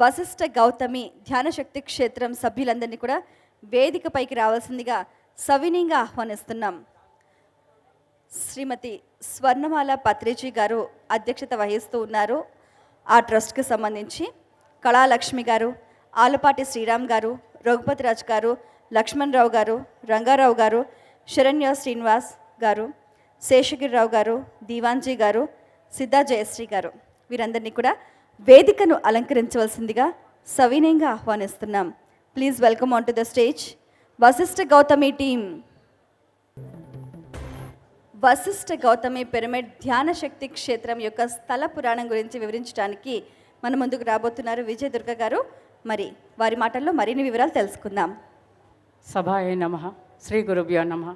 వశిష్ఠ గౌతమి ధ్యానశక్తి క్షేత్రం సభ్యులందరినీ కూడా వేదికపైకి రావాల్సిందిగా సవినీయంగా ఆహ్వానిస్తున్నాం. శ్రీమతి స్వర్ణమాల పత్రిజీ గారు అధ్యక్షత వహిస్తూ ఉన్నారు. ఆ ట్రస్ట్కి సంబంధించి కళాలక్ష్మి గారు ఆలపాటి శ్రీరామ్ గారు రఘుపతిరాజ్ గారు లక్ష్మణరావు గారు రంగారావు గారు శరణ్య శ్రీనివాస్ గారు శేషగిరిరావు గారు దీవాన్జీ గారు సిద్ధా జయశ్రీ గారు. వీరందరినీ కూడా వేదికను అలంకరించవలసిందిగా సవినయంగా ఆహ్వానిస్తున్నాం. Please welcome on to the stage Vasishta Gautami team Vasishta Gautami pyramid ధ్యాన శక్తి క్షేత్రం యొక్క స్థల పురాణం గురించి వివరించడానికి మన ముందుకు రాబోతున్నారు విజయ దుర్గ గారు. మరి వారి మాటల్లో మరిన్ని వివరాలు తెలుసుకుందాం. సభాయ నమ. శ్రీ గురుభ్యో నమ.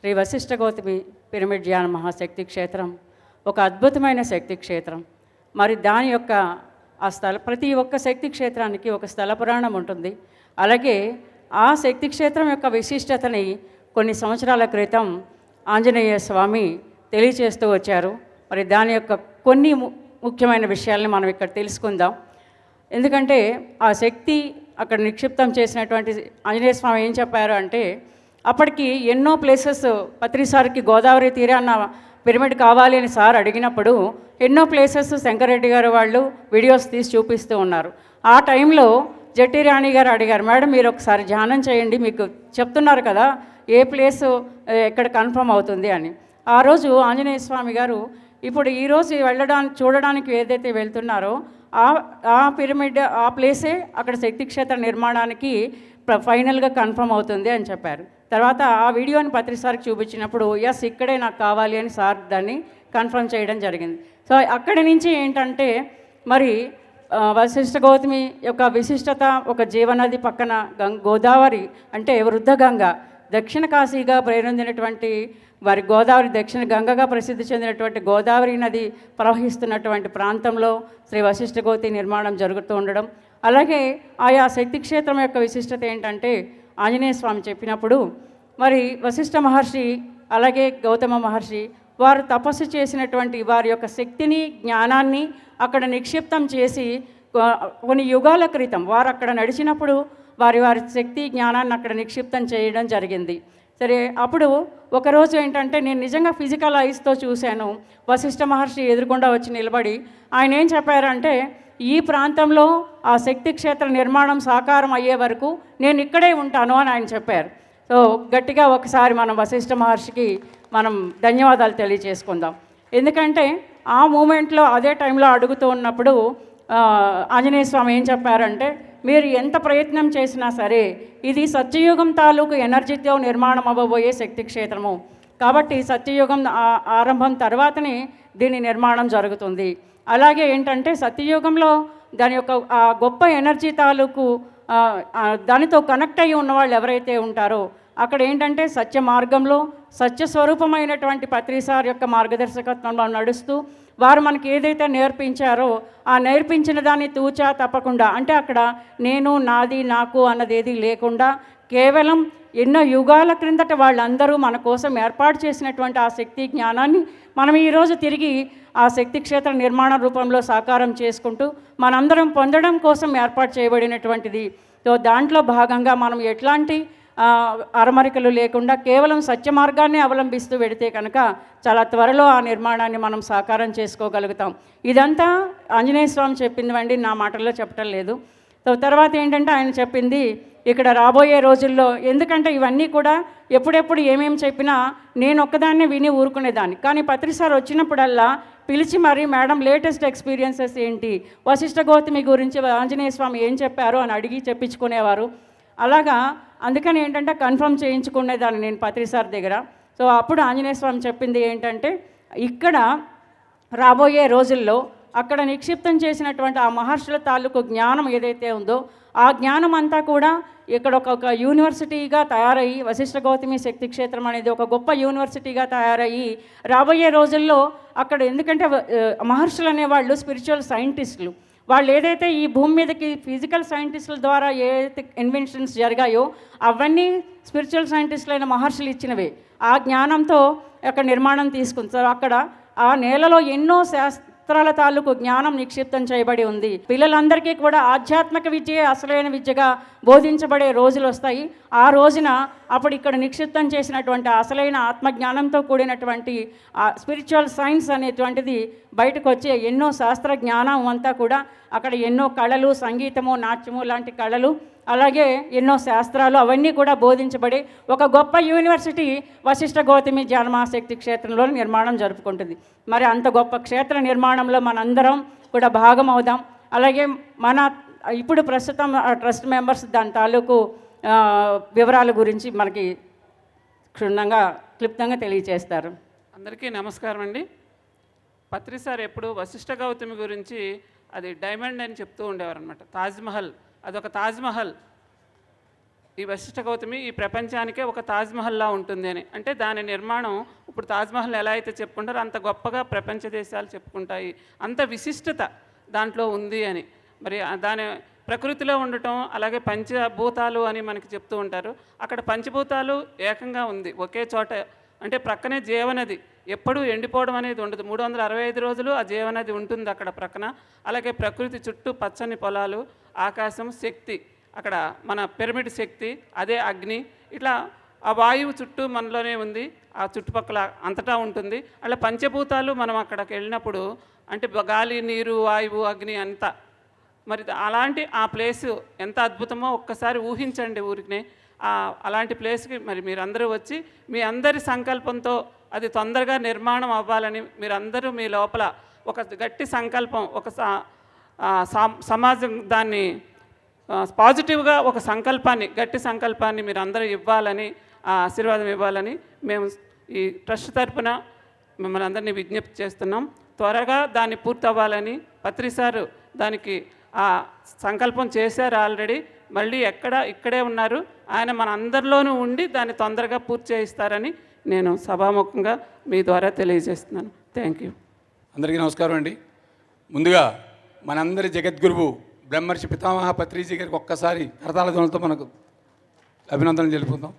శ్రీ వశిష్ఠ గౌతమి పిరమిడ్ ధ్యాన మహాశక్తి క్షేత్రం ఒక అద్భుతమైన శక్తి క్షేత్రం. మరి దాని యొక్క ఆ స్థల ప్రతి ఒక్క శక్తి క్షేత్రానికి ఒక స్థల పురాణం ఉంటుంది. అలాగే ఆ శక్తి క్షేత్రం యొక్క విశిష్టతని కొన్ని సంవత్సరాల క్రితం ఆంజనేయ స్వామి తెలియచేస్తూ వచ్చారు. మరి దాని యొక్క కొన్ని ము- ముఖ్యమైన విషయాల్ని మనం ఇక్కడ తెలుసుకుందాం. ఎందుకంటే ఆ శక్తి అక్కడ నిక్షిప్తం చేసినటువంటి ఆంజనేయ స్వామి ఏం చెప్పారు అంటే అప్పటికి ఎన్నో ప్లేసెస్ పత్రిసారికి గోదావరి తీరాన పిరమిడ్ కావాలి అని సార్ అడిగినప్పుడు ఎన్నో ప్లేసెస్ శంకరెడ్డి గారు వాళ్ళు వీడియోస్ తీసి చూపిస్తూ ఉన్నారు. ఆ టైంలో జట్టి రాణి గారు అడిగారు మేడం మీరు ఒకసారి ధ్యానం చేయండి మీకు చెప్తున్నారు కదా ఏ ప్లేస్ ఎక్కడ కన్ఫర్మ్ అవుతుంది? అని. ఆ రోజు ఆంజనేయ స్వామి గారు ఇప్పుడు ఈరోజు వెళ్ళడానికి చూడడానికి ఏదైతే వెళ్తున్నారో ఆ ఆ పిరమిడ్ ఆ ప్లేసే అక్కడ శక్తి క్షేత్ర నిర్మాణానికి ఫైనల్గా కన్ఫర్మ్ అవుతుంది అని చెప్పారు. తర్వాత ఆ వీడియోని పత్రిసారికి చూపించినప్పుడు ఎస్ ఇక్కడే నాకు కావాలి అని సార్ దాన్ని కన్ఫర్మ్ చేయడం జరిగింది. సో అక్కడి నుంచి ఏంటంటే మరి ఆ, వశిష్ఠ గౌతమి యొక్క విశిష్టత ఒక జీవనది పక్కన గం గోదావరి అంటే వృద్ధ గంగ. దక్షిణ కాశీగా ప్రేరొందినటువంటి వారి గోదావరి దక్షిణ గంగగా ప్రసిద్ధి చెందినటువంటి గోదావరి నది ప్రవహిస్తున్నటువంటి ప్రాంతంలో శ్రీ వశిష్ఠ గోతి నిర్మాణం జరుగుతూ ఉండడం. అలాగే ఆయా శక్తి క్షేత్రం యొక్క విశిష్టత ఏంటంటే ఆంజనేయ స్వామి చెప్పినప్పుడు మరి వశిష్ఠ మహర్షి అలాగే గౌతమ మహర్షి వారు తపస్సు చేసినటువంటి వారి యొక్క శక్తిని జ్ఞానాన్ని అక్కడ నిక్షిప్తం చేసి కొన్ని యుగాల క్రితం వారు అక్కడ నడిచినప్పుడు వారి వారి శక్తి జ్ఞానాన్ని అక్కడ నిక్షిప్తం చేయడం జరిగింది. సరే అప్పుడు ఒకరోజు ఏంటంటే నేను నిజంగా ఫిజికల్ ఐస్తో చూశాను. వశిష్ఠ మహర్షి ఎదురుకుండా వచ్చి నిలబడి ఆయన ఏం చెప్పారంటే ఈ ప్రాంతంలో ఆ శక్తి క్షేత్ర నిర్మాణం సాకారం అయ్యే వరకు నేను ఇక్కడే ఉంటాను అని ఆయన చెప్పారు. సో గట్టిగా ఒకసారి మనం వశిష్ఠ మహర్షికి మనం ధన్యవాదాలు తెలియజేసుకుందాం. ఎందుకంటే ఆ మూమెంట్లో అదే టైంలో అడుగుతూ ఉన్నప్పుడు ఆంజనేయ స్వామి ఏం చెప్పారంటే మీరు ఎంత ప్రయత్నం చేసినా సరే ఇది సత్యయుగం తాలూకు ఎనర్జీతో నిర్మాణం అవ్వబోయే శక్తి క్షేత్రము. కాబట్టి సత్యయుగం ఆరంభం తర్వాతనే దీని నిర్మాణం జరుగుతుంది. అలాగే ఏంటంటే సత్యయుగంలో దాని యొక్క ఆ గొప్ప ఎనర్జీ తాలూకు దానితో కనెక్ట్ అయ్యి ఉన్న వాళ్ళు ఎవరైతే ఉంటారో అక్కడ ఏంటంటే సత్య మార్గంలో సత్య స్వరూపమైనటువంటి పత్రిసార్ యొక్క మార్గదర్శకత్వంలో నడుస్తూ వారు మనకి ఏదైతే నేర్పించారో ఆ నేర్పించిన దాన్ని తూచా తప్పకుండా అంటే అక్కడ నేను నాది నాకు అన్నది ఏది లేకుండా కేవలం ఎన్నో యుగాల క్రిందట వాళ్ళందరూ మన కోసం ఏర్పాటు చేసినటువంటి ఆ శక్తి జ్ఞానాన్ని మనం ఈరోజు తిరిగి ఆ శక్తి క్షేత్ర నిర్మాణ రూపంలో సాకారం చేసుకుంటూ మనందరం పొందడం కోసం ఏర్పాటు చేయబడినటువంటిది. సో దాంట్లో భాగంగా మనం ఎట్లాంటి అరమరికలు లేకుండా కేవలం సత్య మార్గాన్ని అవలంబిస్తూ వెడితే కనుక చాలా త్వరలో ఆ నిర్మాణాన్ని మనం సాకారం చేసుకోగలుగుతాం. ఇదంతా ఆంజనేయ స్వామి చెప్పింది అండి నా మాటల్లో చెప్పటం లేదు. సో తర్వాత ఏంటంటే ఆయన చెప్పింది ఇక్కడ రాబోయే రోజుల్లో ఎందుకంటే ఇవన్నీ కూడా ఎప్పుడెప్పుడు ఏమేమి చెప్పినా నేను ఒక్కదాన్నే విని ఊరుకునేదాన్ని. కానీ పత్రిసార్ వచ్చినప్పుడల్లా పిలిచి మరి మేడం లేటెస్ట్ ఎక్స్పీరియన్సెస్ ఏంటి? వశిష్ఠ గౌతమి గురించి ఆంజనేయ స్వామి ఏం చెప్పారో? అని అడిగి చెప్పించుకునేవారు. అలాగా అందుకని ఏంటంటే కన్ఫర్మ్ చేయించుకునేదాన్ని నేను పత్రిసార్ దగ్గర. సో అప్పుడు ఆంజనేయ స్వామి చెప్పింది ఏంటంటే ఇక్కడ రాబోయే రోజుల్లో అక్కడ నిక్షిప్తం చేసినటువంటి ఆ మహర్షుల తాలూకు జ్ఞానం ఏదైతే ఉందో ఆ జ్ఞానం అంతా కూడా ఇక్కడ ఒక ఒక యూనివర్సిటీగా తయారయ్యి వశిష్ఠ గౌతమి శక్తి క్షేత్రం అనేది ఒక గొప్ప యూనివర్సిటీగా తయారయ్యి రాబోయే రోజుల్లో అక్కడ ఎందుకంటే మహర్షులు అనేవాళ్ళు స్పిరిచువల్ సైంటిస్టులు వాళ్ళు ఏదైతే ఈ భూమి మీదకి ఫిజికల్ సైంటిస్టుల ద్వారా ఏదైతే ఇన్వెన్షన్స్ జరిగాయో అవన్నీ స్పిరిచువల్ సైంటిస్టులైన మహర్షులు ఇచ్చినవే. ఆ జ్ఞానంతో అక్కడ నిర్మాణం తీసుకుంది. అక్కడ ఆ నేలలో ఎన్నో శాస్త్ర శాస్త్రాల తాలూకు జ్ఞానం నిక్షిప్తం చేయబడి ఉంది. పిల్లలందరికీ కూడా ఆధ్యాత్మిక విద్యే అసలైన విద్యగా బోధించబడే రోజులు వస్తాయి. ఆ రోజున అప్పుడు ఇక్కడ నిక్షిప్తం చేసినటువంటి అసలైన ఆత్మజ్ఞానంతో కూడినటువంటి స్పిరిచువల్ సైన్స్ అనేటువంటిది బయటకు వచ్చే ఎన్నో శాస్త్ర జ్ఞానం అంతా కూడా అక్కడ ఎన్నో కళలు సంగీతము నాట్యము లాంటి కళలు అలాగే ఎన్నో శాస్త్రాలు అవన్నీ కూడా బోధించబడి ఒక గొప్ప యూనివర్సిటీ వశిష్ఠ గౌతమి జన్మాశక్తి క్షేత్రంలో నిర్మాణం జరుపుకుంటుంది. మరి అంత గొప్ప క్షేత్ర నిర్మాణంలో మనందరం కూడా భాగం అవుదాం. అలాగే మన ఇప్పుడు ప్రస్తుతం ఆ ట్రస్ట్ మెంబర్స్ దాని తాలూకు వివరాల గురించి మనకి క్షుణ్ణంగా క్లుప్తంగా తెలియజేస్తారు అందరికీ నమస్కారం అండి. పత్రి సార్ ఎప్పుడు వశిష్ఠ గౌతమి గురించి అది డైమండ్ అని చెప్తూ ఉండేవారు అనమాట తాజ్మహల్ అదొక తాజ్మహల్. ఈ వశిష్ఠ గౌతమి ఈ ప్రపంచానికే ఒక తాజ్మహల్లా ఉంటుంది అని. అంటే దాని నిర్మాణం ఇప్పుడు తాజ్మహల్ ఎలా అయితే చెప్పుకుంటారో అంత గొప్పగా ప్రపంచ దేశాలు చెప్పుకుంటాయి. అంత విశిష్టత దాంట్లో ఉంది అని. మరి దాని ప్రకృతిలో ఉండటం అలాగే పంచభూతాలు అని మనకి చెప్తూ ఉంటారు. అక్కడ పంచభూతాలు ఏకంగా ఉంది. ఒకే చోట అంటే ప్రక్కనే జీవనది. ఎప్పుడూ ఎండిపోవడం అనేది ఉండదు. మూడు వందల అరవై ఐదు రోజులు ఆ జీవనది ఉంటుంది అక్కడ ప్రక్కన. అలాగే ప్రకృతి చుట్టూ పచ్చని పొలాలు ఆకాశం శక్తి అక్కడ మన పిరమిడ్ శక్తి అదే అగ్ని ఇట్లా ఆ వాయువు చుట్టూ మనలోనే ఉంది ఆ చుట్టుపక్కల అంతటా ఉంటుంది. అలా పంచభూతాలు మనం అక్కడికి వెళ్ళినప్పుడు అంటే గాలి నీరు వాయువు అగ్ని అంతా మరి అలాంటి ఆ ప్లేసు ఎంత అద్భుతమో ఒక్కసారి ఊహించండి ఊరికినే. అలాంటి ప్లేస్కి మరి మీరందరూ వచ్చి మీ అందరి సంకల్పంతో అది తొందరగా నిర్మాణం అవ్వాలని మీరందరూ మీ లోపల ఒక గట్టి సంకల్పం ఒక సా- సమాజం దాన్ని పాజిటివ్గా ఒక సంకల్పాన్ని గట్టి సంకల్పాన్ని మీరు అందరూ ఇవ్వాలని ఆ ఆశీర్వాదం ఇవ్వాలని మేము ఈ ట్రస్ట్ తరపున మిమ్మల్ని అందరినీ విజ్ఞప్తి చేస్తున్నాం. త్వరగా దాన్ని పూర్తి అవ్వాలని సారు దానికి ఆ సంకల్పం చేశారు ఆల్రెడీ. మళ్ళీ ఎక్కడ ఇక్కడే ఉన్నారు. ఆయన మన అందరిలోనూ ఉండి దాన్ని తొందరగా పూర్తి చేయిస్తారని నేను సభాముఖంగా మీ ద్వారా తెలియజేస్తున్నాను. థ్యాంక్ యూ అందరికీ నమస్కారం అండి. ముందుగా మనందరి జగద్గురువు బ్రహ్మర్షి పితామహ పత్రిజీ గారికి ఒక్కసారి కరతాల ధ్వనులతో మనకు అభినందనలు తెలుపుతాం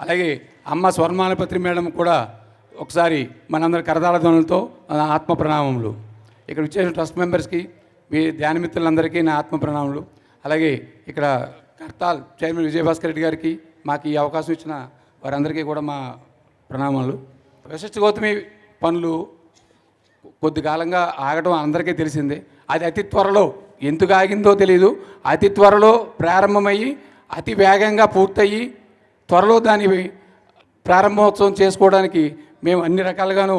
అలాగే అమ్మ స్వర్మాలపత్రి మేడం కూడా ఒకసారి మనందరి కరతాల ధ్వనులతో ఆత్మ ప్రణామములు. ఇక్కడ వచ్చేసిన ట్రస్ట్ మెంబర్స్కి మీ ధ్యాన మిత్రులందరికీ నా ఆత్మ ప్రణామములు. అలాగే ఇక్కడ కర్తాల్ చైర్మన్ విజయభాస్కర్ రెడ్డి గారికి మాకు ఈ అవకాశం ఇచ్చిన వారందరికీ కూడా మా ప్రణామాలు వశిష్ఠ గౌతమి పనులు కొద్ది కాలంగా ఆగడం అందరికీ తెలిసిందే. అది అతి త్వరలో ఎందుకు ఆగిందో తెలియదు అతి త్వరలో ప్రారంభమయ్యి అతి వేగంగా పూర్తయ్యి త్వరలో దాని ప్రారంభోత్సవం చేసుకోవడానికి మేము అన్ని రకాలుగాను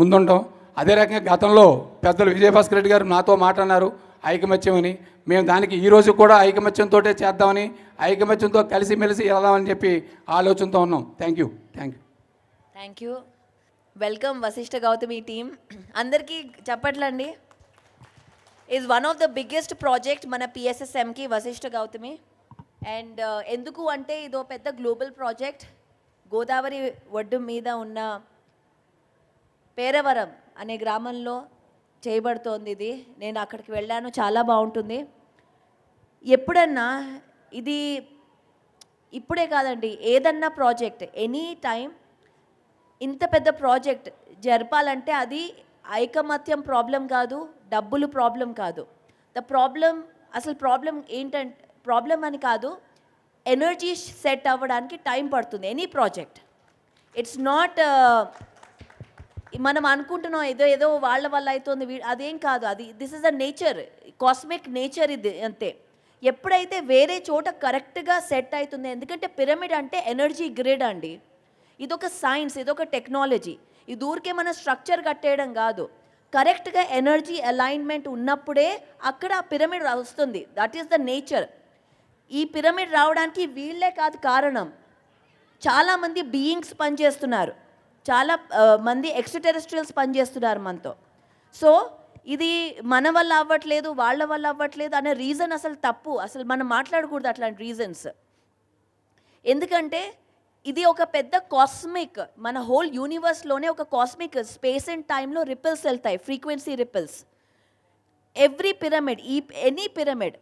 ముందుంటాం. అదే రకంగా గతంలో పెద్దలు విజయభాస్కర్ రెడ్డి గారు నాతో మాట్లాడినారు ఐకమత్యం అని మేము దానికి ఈరోజు కూడా ఐకమత్యంతో చేద్దామని ఐకమత్యంతో కలిసిమెలిసి వెళ్దామని చెప్పి ఆలోచనతో ఉన్నాం. Thank you. Thank you. Thank you. Welcome Vasishta Gautami team. అందరికీ చెప్పట్లండి. Is one of the biggest project మన పిఎస్ఎస్ఎంకి వశిష్ఠ గౌతమి అండ్ ఎందుకు అంటే ఇదో పెద్ద గ్లోబల్ ప్రాజెక్ట్ గోదావరి ఒడ్డు మీద ఉన్న పేరవరం అనే గ్రామంలో చేయబడుతోంది ఇది నేను అక్కడికి వెళ్ళాను చాలా బాగుంటుంది ఎప్పుడన్నా ఇది ఇప్పుడే కాదండి ఏదన్నా ప్రాజెక్ట్ ఎనీ టైం ఇంత పెద్ద ప్రాజెక్ట్ జరపాలంటే అది ఐకమత్యం ప్రాబ్లం కాదు డబ్బులు ప్రాబ్లం కాదు. ద ప్రాబ్లం అసలు ప్రాబ్లం ఏంటంటే ప్రాబ్లం అని కాదు ఎనర్జీ సెట్ అవ్వడానికి టైం పడుతుంది ఎనీ ప్రాజెక్ట్. ఇట్స్ నాట్ మనం అనుకుంటున్నాం ఏదో ఏదో వాళ్ళ వల్ల అవుతుంది అదేం కాదు అది this is a nature cosmic nature ఇది అంతే. ఎప్పుడైతే వేరే చోట కరెక్ట్గా సెట్ అవుతుంది ఎందుకంటే పిరమిడ్ అంటే ఎనర్జీ గ్రిడ్ అండి. ఇదొక సైన్స్ ఇదొక టెక్నాలజీ. ఇది ఊరికే మన స్ట్రక్చర్ కట్టేయడం కాదు. కరెక్ట్గా ఎనర్జీ అలైన్మెంట్ ఉన్నప్పుడే అక్కడ ఆ పిరమిడ్ వస్తుంది. That is the nature. ఈ పిరమిడ్ రావడానికి వీళ్ళే కాదు కారణం. చాలామంది బీయింగ్స్ పనిచేస్తున్నారు. చాలా మంది ఎక్స్టెరెస్ట్రియల్స్ పనిచేస్తున్నారు మనతో. సో ఇది మన వల్ల అవ్వట్లేదు వాళ్ళ వల్ల అవ్వట్లేదు అనే రీజన్ అసలు తప్పు. అసలు మనం మాట్లాడకూడదు అట్లాంటి రీజన్స్. ఎందుకంటే ఇది ఒక పెద్ద కాస్మిక్ మన హోల్ యూనివర్స్లోనే ఒక కాస్మిక్ స్పేస్ అండ్ టైంలో రిపిల్స్ వెళ్తాయి ఫ్రీక్వెన్సీ రిపిల్స్ ఎవ్రీ పిరమిడ్ ఈ ఎనీ పిరమిడ్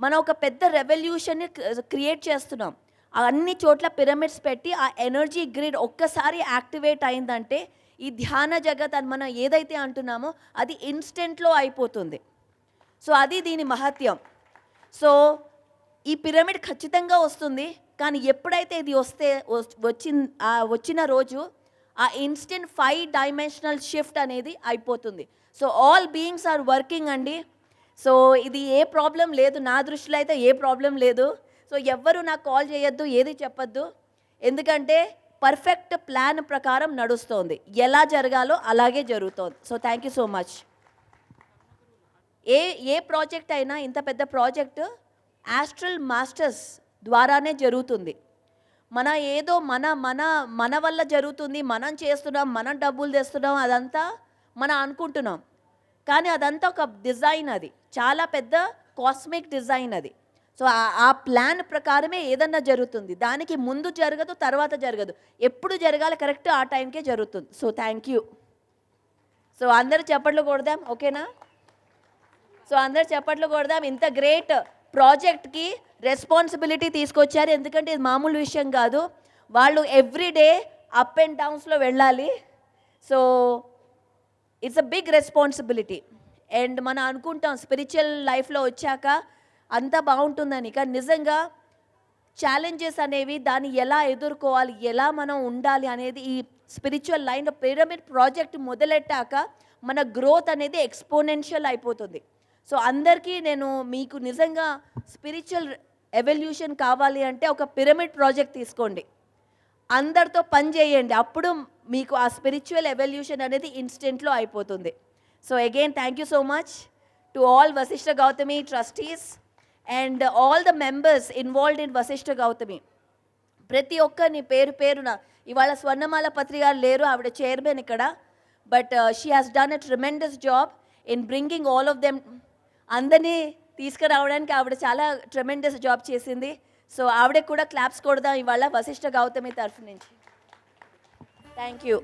మనం ఒక పెద్ద రెవల్యూషన్ని క్రియేట్ చేస్తున్నాం. ఆ అన్ని చోట్ల పిరమిడ్స్ పెట్టి ఆ ఎనర్జీ గ్రిడ్ ఒక్కసారి యాక్టివేట్ అయిందంటే ఈ ధ్యాన జగత్ అని మనం ఏదైతే అంటున్నామో అది ఇన్స్టెంట్లో అయిపోతుంది. సో అది దీని మహత్యం. సో ఈ పిరమిడ్ ఖచ్చితంగా వస్తుంది. కానీ ఎప్పుడైతే ఇది వస్తే వచ్చిన వచ్చిన రోజు ఆ ఇన్స్టెంట్ ఫైవ్ డైమెన్షనల్ షిఫ్ట్ అనేది అయిపోతుంది. So all beings are working అండి. సో ఇది ఏ ప్రాబ్లం లేదు. నా దృష్టిలో అయితే ఏ ప్రాబ్లం లేదు. సో ఎవ్వరు నాకు కాల్ చేయొద్దు ఏది చెప్పొద్దు. ఎందుకంటే పర్ఫెక్ట్ ప్లాన్ ప్రకారం నడుస్తోంది. ఎలా జరగాలో అలాగే జరుగుతోంది. So thank you so much ఏ ఏ ప్రాజెక్ట్ అయినా ఇంత పెద్ద ప్రాజెక్ట్ యాస్ట్రల్ మాస్టర్స్ ద్వారానే జరుగుతుంది. మన ఏదో మన మన మన వల్ల జరుగుతుంది. మనం చేస్తున్నాం మనం డబ్బులు తెస్తున్నాం అదంతా మనం అనుకుంటున్నాం. కానీ అదంతా ఒక డిజైన్ అది. చాలా పెద్ద కాస్మిక్ డిజైన్ అది. సో ఆ- ప్లాన్ ప్రకారమే ఏదన్నా జరుగుతుంది. దానికి ముందు జరగదు తర్వాత జరగదు. ఎప్పుడు జరగాలి కరెక్ట్ ఆ టైంకే జరుగుతుంది. So thank you. సో అందరు చప్పట్లు కొడదాం ఓకేనా? సో అందరు చప్పట్లు కొడదాం. ఇంత గ్రేట్ ప్రాజెక్ట్కి రెస్పాన్సిబిలిటీ తీసుకొచ్చారు. ఎందుకంటే ఇది మామూలు విషయం కాదు. వాళ్ళు ఎవ్రీ డే అప్ అండ్ డౌన్స్లో వెళ్ళాలి. So it's a big responsibility. And మనం అనుకుంటాం స్పిరిచువల్ లైఫ్లో వచ్చాక అంతా బాగుంటుందని. కానీ నిజంగా ఛాలెంజెస్ అనేవి దాన్ని ఎలా ఎదుర్కోవాలి ఎలా మనం ఉండాలి అనేది ఈ స్పిరిచువల్ లైన్ పిరమిడ్ ప్రాజెక్ట్ మొదలెట్టాక మన గ్రోత్ అనేది ఎక్స్పోనెన్షియల్ అయిపోతుంది. సో అందరికీ నేను మీకు నిజంగా స్పిరిచువల్ ఎవల్యూషన్ కావాలి అంటే ఒక పిరమిడ్ ప్రాజెక్ట్ తీసుకోండి. అందరితో పని చేయండి. అప్పుడు మీకు ఆ స్పిరిచువల్ ఎవల్యూషన్ అనేది ఇన్స్టెంట్లో అయిపోతుంది. So again thank you so much to all Vasishta Gautami trustees and all the members involved in Vasishta Gautami ప్రతి ఒక్కరిని పేరు పేరున ఇవాళ స్వర్ణమాల పత్రి గారు లేరు ఆవిడ చైర్మన్ ఇక్కడ but she has done a tremendous job in bringing all of them అందరినీ తీసుకురావడానికి ఆవిడ చాలా ట్రెమెండస్ జాబ్ చేసింది. సో ఆవిడకి కూడా క్లాప్స్ కొడదాం ఇవాళ వశిష్ఠ గౌతమి తరఫు నుంచి. Thank you